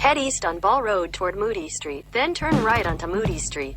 Head east on Ball Road toward Moody Street, then turn right onto Moody Street.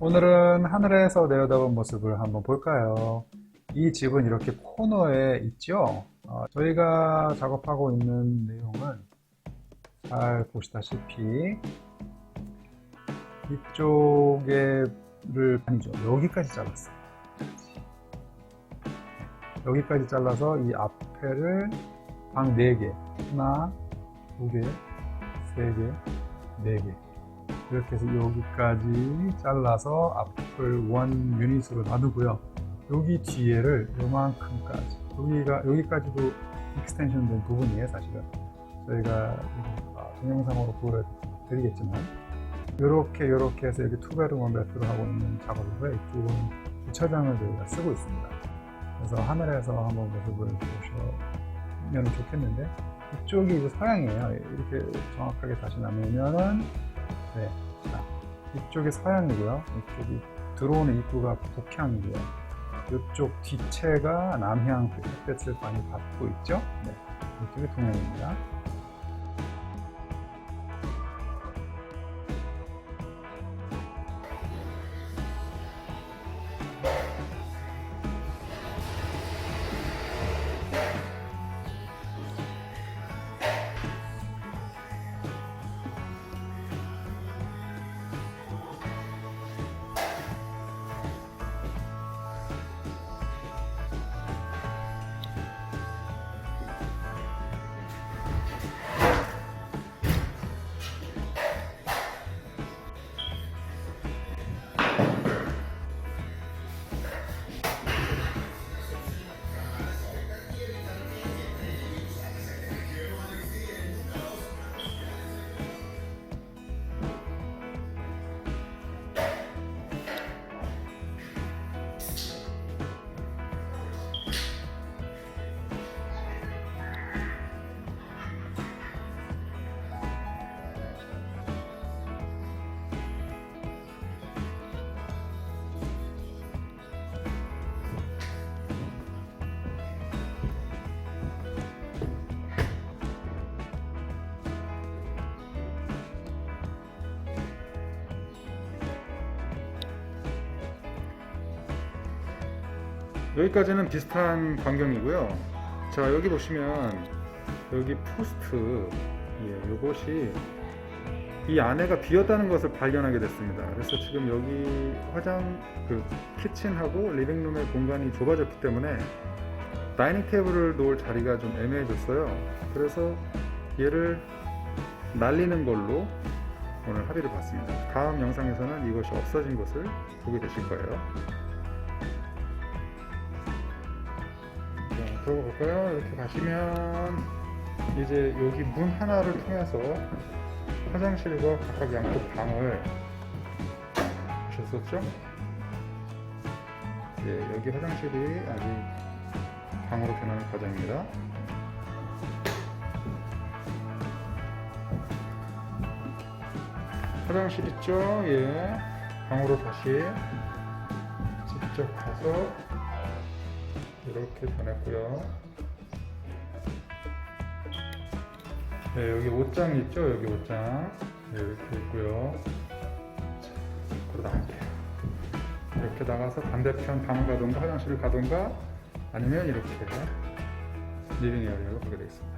오늘은 하늘에서 내려다본 모습을 한번 볼까요? 이 집은 이렇게 코너에 있죠? 어, 저희가 작업하고 있는 내용은 잘 보시다시피 이쪽에를 아니죠 여기까지 잘랐어요 여기까지 잘라서 이 앞에를 방 4개 하나 두 개 세 개 네 개 이렇게 해서 여기까지 잘라서 앞을 원 유닛으로 놔두고요. 여기 뒤에를 요만큼까지 여기가 여기까지도 익스텐션 된 부분이에요, 사실은. 저희가 아, 동영상으로 보여드리겠지만 이렇게 이렇게 해서 여기 투베르 원베트로 하고 있는 작업이고요. 이쪽은 주차장을 저희가 쓰고 있습니다. 그래서 하늘에서 한번 모습을 보시면 좋겠는데 이쪽이 이제 서양이에요. 이렇게 정확하게 다시 나누면은 네. 자, 이쪽이 서양이고요. 이쪽이 들어오는 입구가 북향이고요. 이쪽 뒤채가 남향 햇볕을 많이 받고 있죠. 네. 이쪽이 동양입니다. 여기까지는 비슷한 광경이고요. 자 여기 보시면 여기 포스트 예, 이것이 이 안에가 비었다는 것을 발견하게 됐습니다. 그래서 지금 여기 화장 그 키친하고 리빙룸의 공간이 좁아졌기 때문에 다이닝 테이블을 놓을 자리가 좀 애매해졌어요. 그래서 얘를 날리는 걸로 오늘 합의를 봤습니다. 다음 영상에서는 이것이 없어진 것을 보게 되실 거예요. 들어가 볼까요? 이렇게 가시면 이제 여기 문 하나를 통해서 화장실과 각각 양쪽 방을 보셨었죠? 예, 여기 화장실이 아직 방으로 변하는 과정입니다. 화장실 있죠? 예. 방으로 다시 직접 가서 이렇게 변했고요. 네, 여기 옷장 있죠? 여기 옷장. 네, 이렇게 있고요. 자, 밖으로 나갈게요. 이렇게 나가서 반대편 방을 가든가 화장실을 가든가 아니면 이렇게 리빙 에어리어로 가게 되겠습니다.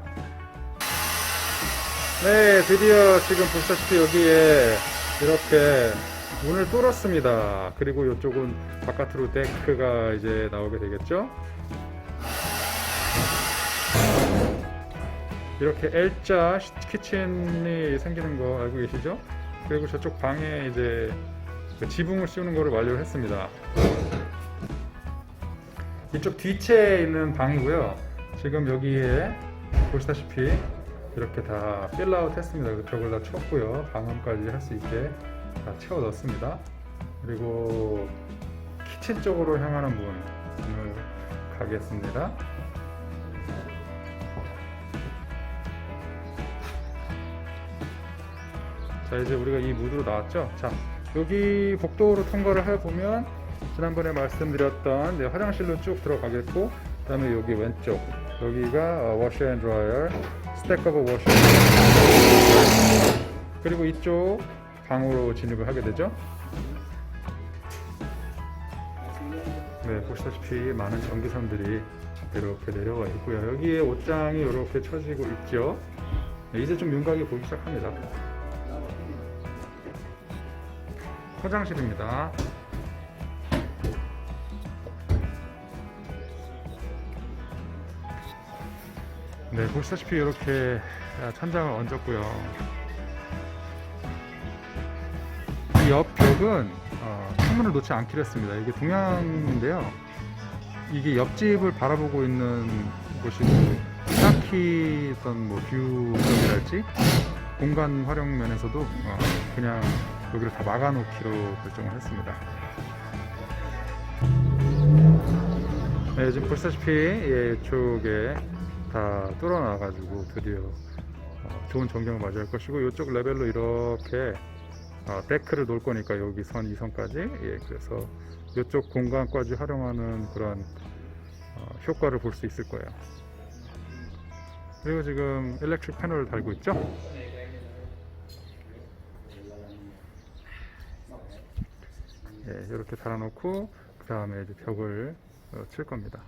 네, 드디어 지금 보시다시피 여기에 이렇게 문을 뚫었습니다. 그리고 이쪽은 바깥으로 데크가 이제 나오게 되겠죠? 이렇게 L자 키친이 생기는 거 알고 계시죠? 그리고 저쪽 방에 이제 그 지붕을 씌우는 거를 완료를 했습니다. 이쪽 뒤채에 있는 방이고요. 지금 여기에 보시다시피 이렇게 다 필라웃 했습니다. 그 벽을 다 쳤고요. 방음까지 할 수 있게 다 채워 넣습니다. 그리고 키친 쪽으로 향하는 문을 가겠습니다. 자 이제 우리가 이 무드로 나왔죠. 자 여기 복도로 통과를 해 보면 지난번에 말씀드렸던 네, 화장실로 쭉 들어가겠고 그다음에 여기 왼쪽 여기가 워셔 앤 드라이어 스택 오브 워셔 그리고 이쪽 방으로 진입을 하게 되죠. 네 보시다시피 많은 전기선들이 이렇게 내려와 있고요. 여기에 옷장이 이렇게 쳐지고 있죠. 네, 이제 좀 윤곽이 보기 시작합니다. 화장실입니다. 네, 보시다시피 이렇게 천장을 얹었고요. 이옆 벽은 어, 창문을 놓지 않기로 했습니다. 이게 동양인데요. 이게 옆집을 바라보고 있는 곳이고 딱히 어떤 뭐 뷰적이랄지 공간 활용 면에서도 어, 그냥 여기를 다 막아놓기로 결정을 했습니다. 네, 지금 보시다시피 예, 이쪽에 다 뚫어놔가지고 드디어 어, 좋은 전경을 맞이할 것이고 이쪽 레벨로 이렇게 어, 데크를 놓을 거니까 여기 선, 이 선까지 예, 그래서 이쪽 공간까지 활용하는 그런 어, 효과를 볼 수 있을 거예요. 그리고 지금 일렉트릭 패널을 달고 있죠? 예, 이렇게 달아놓고 그 다음에 이제 벽을 어, 칠 겁니다.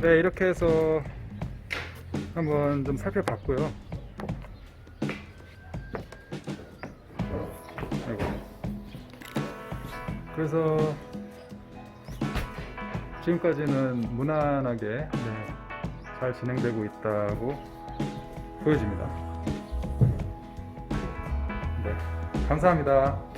네, 이렇게 해서 한번 좀 살펴봤고요. 아이고. 그래서 지금까지는 무난하게 네, 잘 진행되고 있다고 보여집니다. 네, 감사합니다.